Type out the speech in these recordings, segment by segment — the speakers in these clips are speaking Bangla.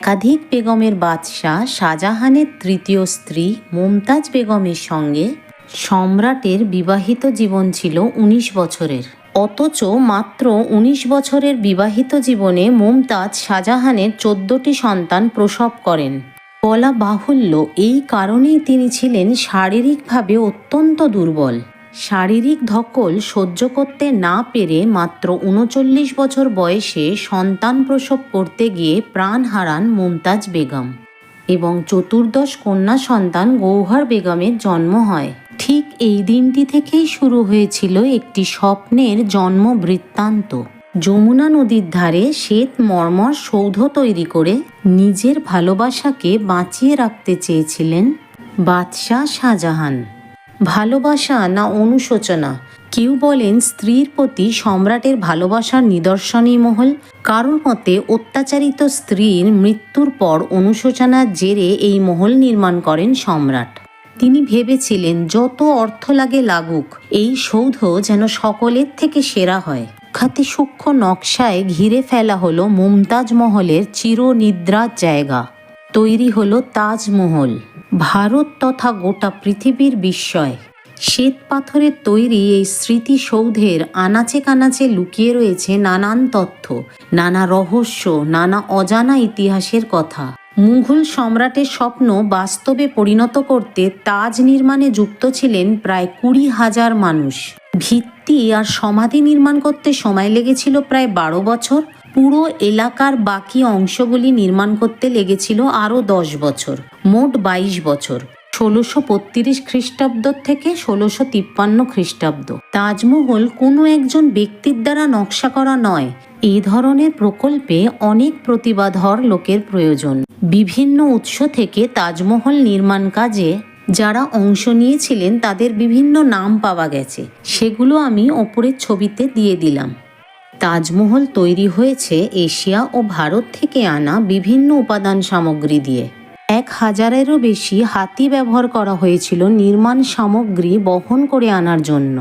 একাধিক বেগমের বাদশাহ শাহজাহানের তৃতীয় স্ত্রী মুমতাজ বেগমের সঙ্গে সম্রাটের বিবাহিত জীবন ছিল উনিশ বছরের। অথচ মাত্র উনিশ বছরের বিবাহিত জীবনে মুমতাজ শাহজাহানের চোদ্দটি সন্তান প্রসব করেন। বলা বাহুল্য, এই কারণেই তিনি ছিলেন শারীরিকভাবে অত্যন্ত দুর্বল। শারীরিক ধকল সহ্য করতে না পেরে মাত্র উনচল্লিশ বছর বয়সে সন্তান প্রসব করতে গিয়ে প্রাণ হারান মুমতাজ বেগম এবং চতুর্দশ কন্যা সন্তান গৌহর বেগমের জন্ম হয়। ঠিক এই দিনটি থেকেই শুরু হয়েছিল একটি স্বপ্নের জন্ম বৃত্তান্ত যমুনা নদীর ধারে শ্বেত মর্মর সৌধ তৈরি করে নিজের ভালোবাসাকে বাঁচিয়ে রাখতে চেয়েছিলেন বাদশাহ শাহজাহান। ভালোবাসা না অনুশোচনা? কেউ বলেন, স্ত্রীর প্রতি সম্রাটের ভালোবাসার নিদর্শনই মহল। কারোর মতে, অত্যাচারিত স্ত্রীর মৃত্যুর পর অনুশোচনার জেরে এই মহল নির্মাণ করেন সম্রাট। তিনি ভেবেছিলেন, যত অর্থ লাগে লাগুক, এই সৌধ যেন সকলের থেকে সেরা হয়। খাতে সূক্ষ্ম নকশায় ঘিরে ফেলা হলো মুমতাজ মহলের চিরনিদ্রার জায়গা। তৈরি হলো তাজমহল। ভারত তথা গোটা পৃথিবীর বিস্ময়। শ্বেত পাথরের তৈরি এই স্মৃতিসৌধের আনাচে কানাচে লুকিয়ে রয়েছে নানান তথ্য, নানা রহস্য, নানা অজানা ইতিহাসের কথা। মুঘল সম্রাটের স্বপ্ন বাস্তবে পরিণত করতে তাজ নির্মাণে যুক্ত ছিলেন প্রায় কুড়ি হাজার মানুষ। ভিত্তি আর সমাধি নির্মাণ করতে সময় লেগেছিল প্রায় বারো বছর। পুরো এলাকার বাকি অংশগুলি নির্মাণ করতে লেগেছিল আরও দশ বছর, মোট বাইশ বছর। ষোলোশো বত্রিশ খ্রিস্টাব্দ থেকে ষোলোশো তিপ্পান্ন খ্রিস্টাব্দ। তাজমহল কোনো একজন ব্যক্তির দ্বারা নকশা করা নয়। এই ধরনের প্রকল্পে অনেক প্রতিভাধর লোকের প্রয়োজন। বিভিন্ন উৎস থেকে তাজমহল নির্মাণ কাজে যারা অংশ নিয়েছিলেন তাদের বিভিন্ন নাম পাওয়া গেছে। সেগুলো আমি ওপরের ছবিতে দিয়ে দিলাম। তাজমহল তৈরি হয়েছে এশিয়া ও ভারত থেকে আনা বিভিন্ন উপাদান সামগ্রী দিয়ে। এক হাজারেরও বেশি হাতি ব্যবহার করা হয়েছিল নির্মাণ সামগ্রী বহন করে আনার জন্য।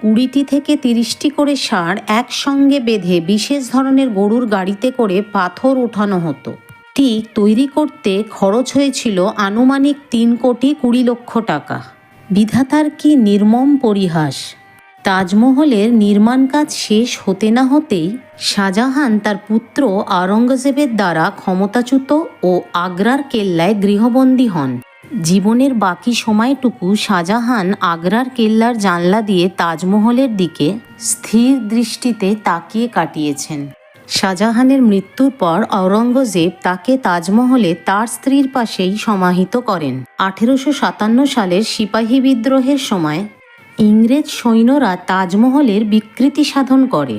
কুড়িটি থেকে তিরিশটি করে ষাঁড় একসঙ্গে বেঁধে বিশেষ ধরনের গরুর গাড়িতে করে পাথর ওঠানো হতো। ঠিক তৈরি করতে খরচ হয়েছিল আনুমানিক তিন কোটি কুড়ি লক্ষ টাকা। বিধাতার কি নির্মম পরিহাস? তাজমহলের নির্মাণ কাজ শেষ হতে না হতেই শাহজাহান তার পুত্র আওরঙ্গজেবের দ্বারা ক্ষমতাচ্যুত ও আগ্রার কেল্লায় গৃহবন্দী হন। জীবনের বাকি সময়টুকু শাহজাহান আগ্রার কেল্লার জানলা দিয়ে তাজমহলের দিকে স্থির দৃষ্টিতে তাকিয়ে কাটিয়েছেন। শাহজাহানের মৃত্যুর পর আওরঙ্গজেব তাকে তাজমহলে তার স্ত্রীর পাশেই সমাহিত করেন। আঠেরোশো সাতান্ন সালের সিপাহী বিদ্রোহের সময় ইংরেজ সৈন্যরা তাজমহলের বিকৃতি সাধন করে।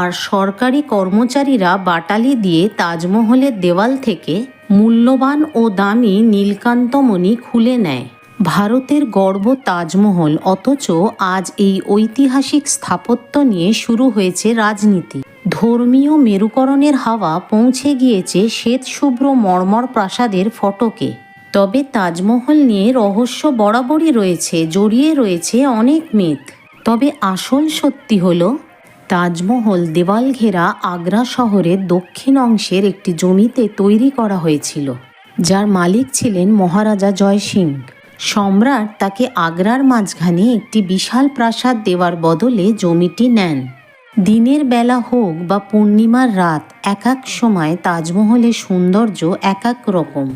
আর সরকারি কর্মচারীরা বাটালি দিয়ে তাজমহলের দেওয়াল থেকে মূল্যবান ও দামি নীলকান্তমণি খুলে নেয়। ভারতের গর্ব তাজমহল, অথচ আজ এই ঐতিহাসিক স্থাপত্য নিয়ে শুরু হয়েছে রাজনীতি। ধর্মীয় মেরুকরণের হাওয়া পৌঁছে গিয়েছে শ্বেতশুভ্র মর্মর প্রাসাদের ফটকে। তবে তাজমহল নিয়ে রহস্য বরাবরই রয়েছে, জড়িয়ে রয়েছে অনেক মিথ তবে আসল সত্যি হল, তাজমহল দেওয়াল ঘেরা আগ্রা শহরের দক্ষিণ অংশের একটি জমিতে তৈরি করা হয়েছিল, যার মালিক ছিলেন মহারাজা জয় সিং। সম্রাট তাকে আগ্রার মাঝখানে একটি বিশাল প্রাসাদ দেওয়ার বদলে জমিটি নেন। দিনের বেলা হোক বা পূর্ণিমার রাত এক এক সময় তাজমহলের সৌন্দর্য এক এক রকম।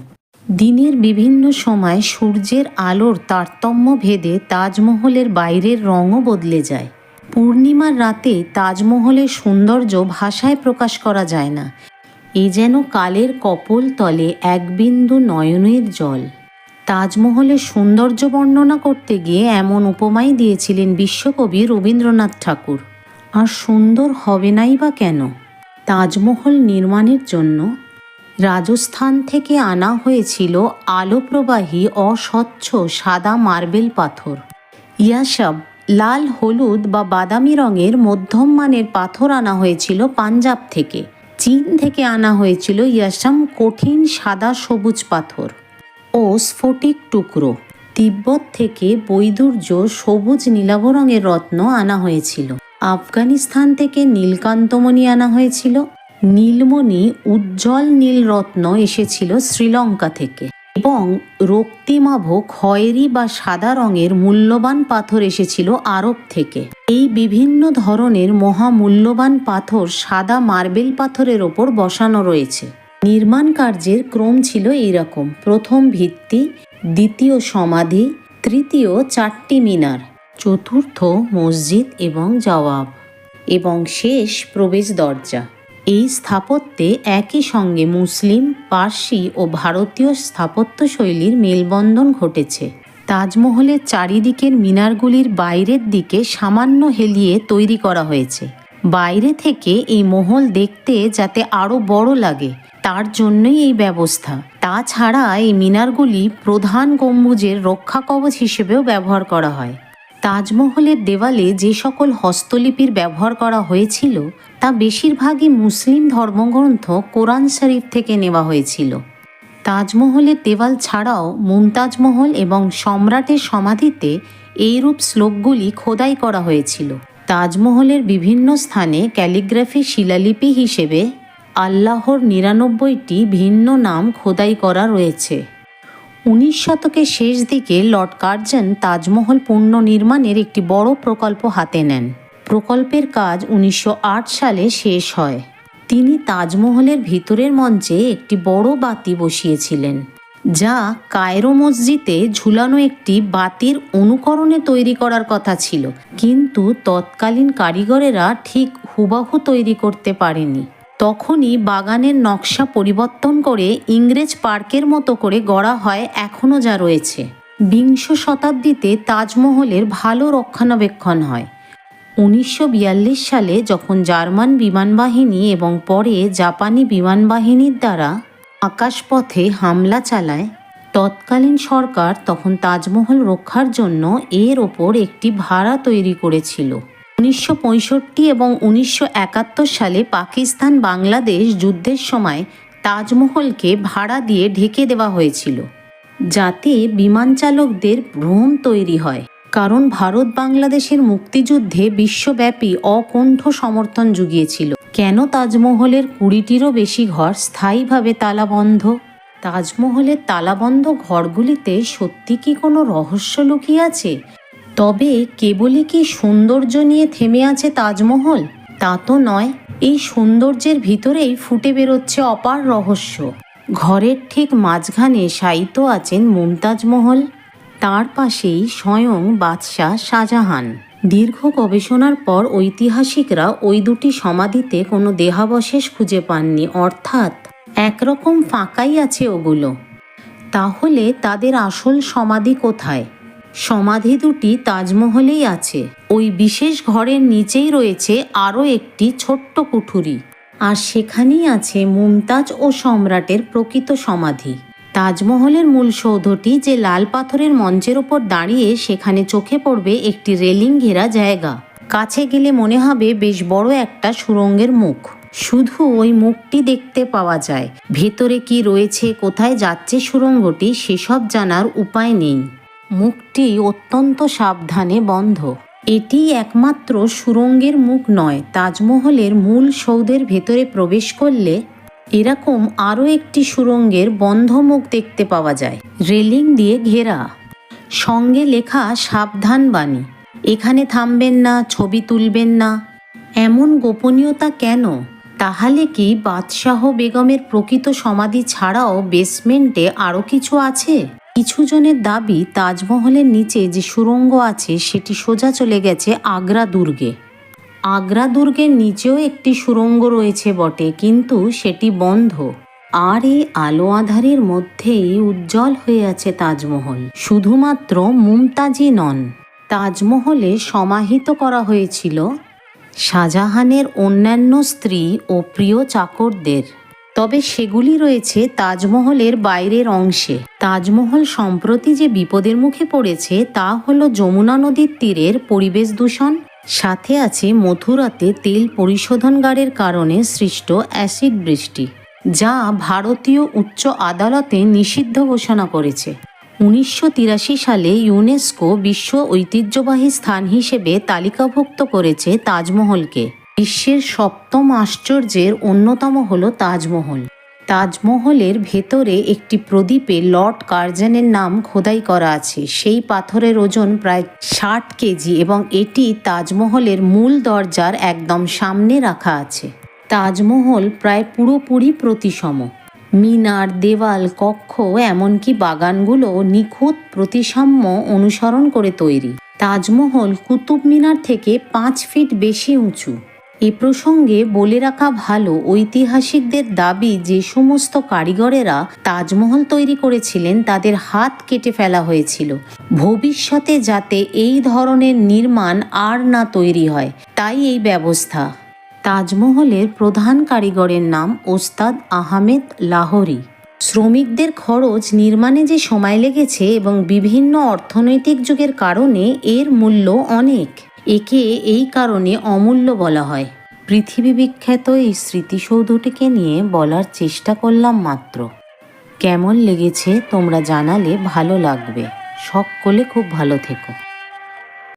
দিনের বিভিন্ন সময় সূর্যের আলোর তারতম্য ভেদে তাজমহলের বাইরের রঙও বদলে যায়। পূর্ণিমার রাতে তাজমহলের সৌন্দর্য ভাষায় প্রকাশ করা যায় না। এ যেন কালের কপল তলে এক বিন্দু নয়নের জল। তাজমহলের সৌন্দর্য বর্ণনা করতে গিয়ে এমন উপমাই দিয়েছিলেন বিশ্বকবি রবীন্দ্রনাথ ঠাকুর। আর সুন্দর হবে নাই বা কেন? তাজমহল নির্মাণের জন্য রাজস্থান থেকে আনা হয়েছিল আলোপ্রবাহী অস্বচ্ছ সাদা মার্বেল পাথর। ইয়াসব লাল, হলুদ বা বাদামি রঙের মধ্যম মানের পাথর আনা হয়েছিল পাঞ্জাব থেকে। চীন থেকে আনা হয়েছিল ইয়াসাম কঠিন সাদা সবুজ পাথর ও স্ফটিক টুকরো। তিব্বত থেকে বৈদুর্য সবুজ নীলাভ রঙের রত্ন আনা হয়েছিল। আফগানিস্তান থেকে নীলকান্তমণি আনা হয়েছিল। নীলমণি উজ্জ্বল নীলরত্ন এসেছিল শ্রীলঙ্কা থেকে এবং রক্তিমাভ খয়েরি বা সাদা রঙের মূল্যবান পাথর এসেছিল আরব থেকে। এই বিভিন্ন ধরনের মহামূল্যবান পাথর সাদা মার্বেল পাথরের ওপর বসানো রয়েছে। নির্মাণ কার্যের ক্রম ছিল এইরকম। প্রথম ভিত্তি, দ্বিতীয় সমাধি, তৃতীয় চারটি মিনার, চতুর্থ মসজিদ এবং জওয়াব এবং শেষ প্রবেশ দরজা। এই স্থাপত্যে একই সঙ্গে মুসলিম, পার্সি ও ভারতীয় স্থাপত্য শৈলীর মেলবন্ধন ঘটেছে। তাজমহলের চারিদিকের মিনারগুলির বাইরের দিকে সামান্য হেলিয়ে তৈরি করা হয়েছে। বাইরে থেকে এই মহল দেখতে যাতে আরও বড় লাগে, তার জন্যই এই ব্যবস্থা। তাছাড়া এই মিনারগুলি প্রধান গম্বুজের রক্ষা কবচ হিসেবেও ব্যবহার করা হয়। তাজমহলের দেওয়ালে যে সকল হস্তলিপির ব্যবহার করা হয়েছিল, তা বেশিরভাগই মুসলিম ধর্মগ্রন্থ কোরআন শরীফ থেকে নেওয়া হয়েছিল। তাজমহলের দেওয়াল ছাড়াও মুমতাজ মহল এবং সম্রাটের সমাধিতে এইরূপ শ্লোকগুলি খোদাই করা হয়েছিল। তাজমহলের বিভিন্ন স্থানে ক্যালিগ্রাফি শিলালিপি হিসেবে আল্লাহর নিরানব্বইটি ভিন্ন নাম খোদাই করা রয়েছে। উনিশ শতকের শেষ দিকে লর্ড কার্জন তাজমহল পুনর্নির্মাণের একটি বড় প্রকল্প হাতে নেন। প্রকল্পের কাজ উনিশশো আট সালে শেষ হয়। তিনি তাজমহলের ভিতরের মঞ্চে একটি বড় বাতি বসিয়েছিলেন, যা কায়রো মসজিদে ঝুলানো একটি বাতির অনুকরণে তৈরি করার কথা ছিল, কিন্তু তৎকালীন কারিগরেরা ঠিক হুবাহু তৈরি করতে পারেনি। তখনই বাগানের নকশা পরিবর্তন করে ইংরেজ পার্কের মতো করে গড়া হয় এখনও যা রয়েছে। বিংশ শতাব্দীতে তাজমহলের ভালো রক্ষণাবেক্ষণ হয়। উনিশশো বিয়াল্লিশ সালে যখন জার্মান বিমানবাহিনী এবং পরে জাপানি বিমানবাহিনীর দ্বারা আকাশপথে হামলা চালায়, তৎকালীন সরকার তখন তাজমহল রক্ষার জন্য এর ওপর একটি ভাড়া তৈরি করেছিল। উনিশশো পঁয়ষট্টি এবং উনিশশো একাত্তর সালে পাকিস্তান বাংলাদেশ যুদ্ধের সময় তাজমহলকে ভাড়া দিয়ে ঢেকে দেওয়া হয়েছিল, যাতে বিমান চালকদের ভ্রম তৈরি হয়। কারণ ভারত বাংলাদেশের মুক্তিযুদ্ধে বিশ্বব্যাপী অকণ্ঠ সমর্থন জুগিয়েছিল। কেন তাজমহলের কুড়িটিরও বেশি ঘর স্থায়ীভাবে তালাবন্ধ? তাজমহলের তালাবন্ধ ঘরগুলিতে সত্যি কি কোনো রহস্য লুকিয়ে আছে? তবে কেবলই কি সৌন্দর্য নিয়ে থেমে আছে তাজমহল? তা তো নয়, এই সৌন্দর্যের ভিতরেই ফুটে বেরোচ্ছে অপার রহস্য। ঘরের ঠিক মাঝখানে শায়িত আছেন মুমতাজ মহল। তার পাশেই স্বয়ং বাদশাহ শাহজাহান। দীর্ঘ গবেষণার পর ঐতিহাসিকরা ওই দুটি সমাধিতে কোনো দেহাবশেষ খুঁজে পাননি, অর্থাৎ একরকম ফাঁকাই আছে ওগুলো। তাহলে তাদের আসল সমাধি কোথায়? সমাধি দুটি তাজমহলেই আছে। ওই বিশেষ ঘরের নিচেই রয়েছে আরও একটি ছোট্ট কুঠুরি। আর সেখানেই আছে মুমতাজ ও সম্রাটের প্রকৃত সমাধি। তাজমহলের মূল সৌধটি যে লাল পাথরের মঞ্চের ওপর দাঁড়িয়ে সেখানে চোখে পড়বে একটি রেলিং ঘেরা জায়গা। কাছে গেলে মনে হবে বেশ বড় একটা সুরঙ্গের মুখ। শুধু ওই মুখটি দেখতে পাওয়া যায়। ভেতরে কি রয়েছে, কোথায় যাচ্ছে সুরঙ্গটি, সেসব জানার উপায় নেই। মুখটি অত্যন্ত সাবধানে বন্ধ। এটি একমাত্র সুরঙ্গের মুখ নয়, তাজমহলের মূল সৌধের ভেতরে প্রবেশ করলে এরকম আরও একটি সুরঙ্গের বন্ধ মুখ দেখতে পাওয়া যায়। রেলিং দিয়ে ঘেরা। সঙ্গে লেখা, সাবধান বাণী। এখানে থামবেন না, ছবি তুলবেন না। এমন গোপনীয়তা কেন? তাহলে কি বাদশাহ বেগমের প্রকৃত সমাধি ছাড়াও বেসমেন্টে আরও কিছু আছে? কিছু জনের দাবি তাজমহলের নিচে যে সুরঙ্গ আছে, সেটি সোজা চলে গেছে আগ্রা দুর্গে। আগ্রা দুর্গের নিচেও একটি সুরঙ্গ রয়েছে বটে, কিন্তু সেটি বন্ধ। আর এই আলো আধারের মধ্যেই উজ্জ্বল হয়ে আছে তাজমহল। শুধুমাত্র মুমতাজই নন, তাজমহলে সমাহিত করা হয়েছিল শাহজাহানের অন্যান্য স্ত্রী ও প্রিয় চাকরদের। তবে সেগুলি রয়েছে তাজমহলের বাইরের অংশে। তাজমহল সম্প্রতি যে বিপদের মুখে পড়েছে, তা হল যমুনা নদীর তীরের পরিবেশ দূষণ। সাথে আছে মথুরাতে তেল পরিশোধনগারের কারণে সৃষ্ট অ্যাসিড বৃষ্টি, যা ভারতীয় উচ্চ আদালতে নিষিদ্ধ ঘোষণা করেছে। উনিশশো তিরাশি সালে ইউনেস্কো বিশ্ব ঐতিহ্যবাহী স্থান হিসেবে তালিকাভুক্ত করেছে তাজমহলকে। বিশ্বের সপ্তম আশ্চর্যের অন্যতম হল তাজমহল। তাজমহলের ভেতরে একটি প্রদীপে লর্ড কার্জেনের নাম খোদাই করা আছে। সেই পাথরের ওজন প্রায় ষাট কেজি এবং এটি তাজমহলের মূল দরজার একদম সামনে রাখা আছে। তাজমহল প্রায় পুরোপুরি প্রতিসম। মিনার, দেওয়াল, কক্ষ, এমনকি বাগানগুলো নিখুঁত প্রতিসাম্য অনুসরণ করে তৈরি। তাজমহল কুতুব মিনার থেকে পাঁচ ফিট বেশি উঁচু। এ প্রসঙ্গে বলে রাখা ভালো ঐতিহাসিকদের দাবি যে সমস্ত কারিগরেরা তাজমহল তৈরি করেছিলেন তাদের হাত কেটে ফেলা হয়েছিল। ভবিষ্যতে যাতে এই ধরনের নির্মাণ আর না তৈরি হয়, তাই এই ব্যবস্থা। তাজমহলের প্রধান কারিগরের নাম ওস্তাদ আহমেদ লাহোরি। শ্রমিকদের খরচ নির্মাণে যে সময় লেগেছে এবং বিভিন্ন অর্থনৈতিক যুগের কারণে এর মূল্য অনেক। একে এই কারণে অমূল্য বলা হয়। পৃথিবী বিখ্যাত এই স্মৃতিসৌধটিকে নিয়ে বলার চেষ্টা করলাম মাত্র। কেমন লেগেছে তোমরা জানালে ভালো লাগবে। সকলে খুব ভালো থেকো।